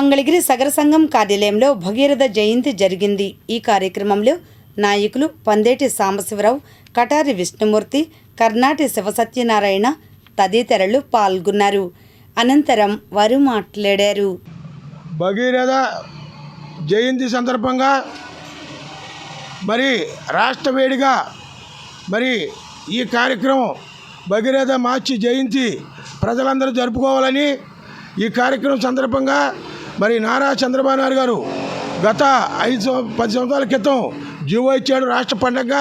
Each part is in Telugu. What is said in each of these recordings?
మంగళగిరి సగర సంఘం కార్యాలయంలో భగీరథ జయంతి జరిగింది. ఈ కార్యక్రమంలో నాయకులు పందేటి సాంబశివరావు కటారి విష్ణుమూర్తి కర్ణాటి శివసత్యనారాయణ తదితరులు పాల్గొన్నారు. అనంతరం వారు మాట్లాడారు. భగీరథ జయంతి సందర్భంగా మరి రాష్ట్ర వేడిగా మరి ఈ కార్యక్రమం భగీరథ మార్చి జయంతి ప్రజలందరూ జరుపుకోవాలని ఈ కార్యక్రమం సందర్భంగా మరి నారా చంద్రబాబు నాయుడు గారు గత ఐదు పది సంవత్సరాల క్రితం జీవో ఇచ్చాడు రాష్ట్ర పండగ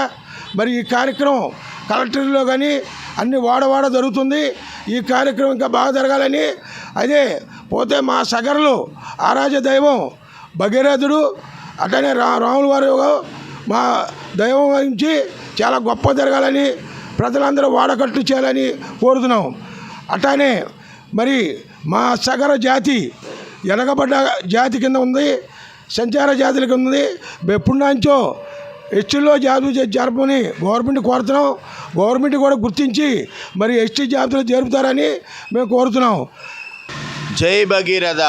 మరి ఈ కార్యక్రమం కలెక్టర్లో కానీ అన్ని వాడవాడ జరుగుతుంది. ఈ కార్యక్రమం ఇంకా బాగా జరగాలని. అదే పోతే మా సగరులు ఆరాజ దైవం భగీరథుడు అట్లనే రా రాముల వారు మా దైవం గురించి చాలా గొప్ప జరగాలని ప్రజలందరూ వాడకట్టు చేయాలని కోరుతున్నాం. అట్లానే మరి మా సగర జాతి వెనకబడ్డ జాతి కింద ఉంది సంచార జాతుల కింద ఉంది. ఎప్పుడున్నాంచో ఎస్టీలో జాబు జరపమని గవర్నమెంట్ కోరుతున్నాం. గవర్నమెంట్ కూడా గుర్తించి మరి ఎస్టీ జాబితాలో జరుపుతారని మేము కోరుతున్నాం. జై భగీరథ.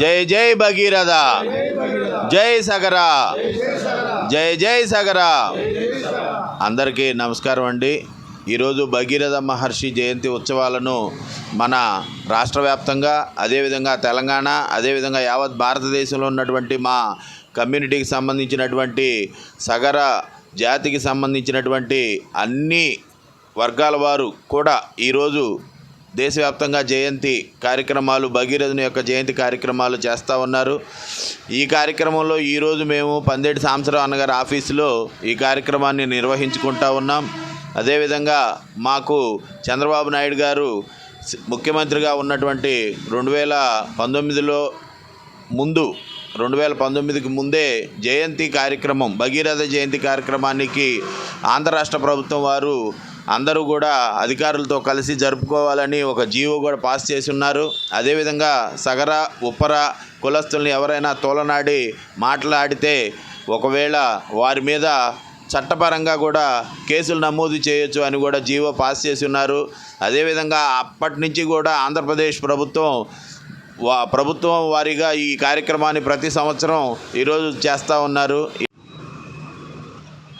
జై జై భగీరథ. జై సగరా. జై జై సగరా. అందరికీ నమస్కారం అండి. ఈరోజు భగీరథ మహర్షి జయంతి ఉత్సవాలను మన రాష్ట్ర వ్యాప్తంగా అదేవిధంగా తెలంగాణ అదేవిధంగా యావత్ భారతదేశంలో ఉన్నటువంటి మా కమ్యూనిటీకి సంబంధించినటువంటి సగర జాతికి సంబంధించినటువంటి అన్ని వర్గాల వారు కూడా ఈరోజు దేశవ్యాప్తంగా జయంతి కార్యక్రమాలు భగీరథుని యొక్క జయంతి కార్యక్రమాలు చేస్తూ ఉన్నారు. ఈ కార్యక్రమంలో ఈరోజు మేము పందేటి సాంసరావు అన్నగారి ఆఫీసులో ఈ కార్యక్రమాన్ని నిర్వహించుకుంటా ఉన్నాం. అదేవిధంగా మాకు చంద్రబాబు నాయుడు గారు ముఖ్యమంత్రిగా ఉన్నటువంటి రెండు వేల పంతొమ్మిదిలో ముందు రెండు వేల పంతొమ్మిదికి ముందే జయంతి కార్యక్రమం భగీరథ జయంతి కార్యక్రమానికి ఆంధ్ర రాష్ట్ర ప్రభుత్వం వారు అందరూ కూడా అధికారులతో కలిసి జరుపుకోవాలని ఒక జీవో కూడా పాస్ చేసి ఉన్నారు అదేవిధంగా సగర ఉప్పర కులస్తుల్ని ఎవరైనా తోలనాడి మాట్లాడితే ఒకవేళ వారి మీద చట్టపరంగా కూడా కేసులు నమోదు చేయొచ్చు అని కూడా జీవో పాస్ చేసి ఉన్నారు. అదేవిధంగా అప్పటి నుంచి కూడా ఆంధ్రప్రదేశ్ ప్రభుత్వం వా ప్రభుత్వం వారీగా ఈ కార్యక్రమాన్ని ప్రతి సంవత్సరం ఈరోజు చేస్తూ ఉన్నారు.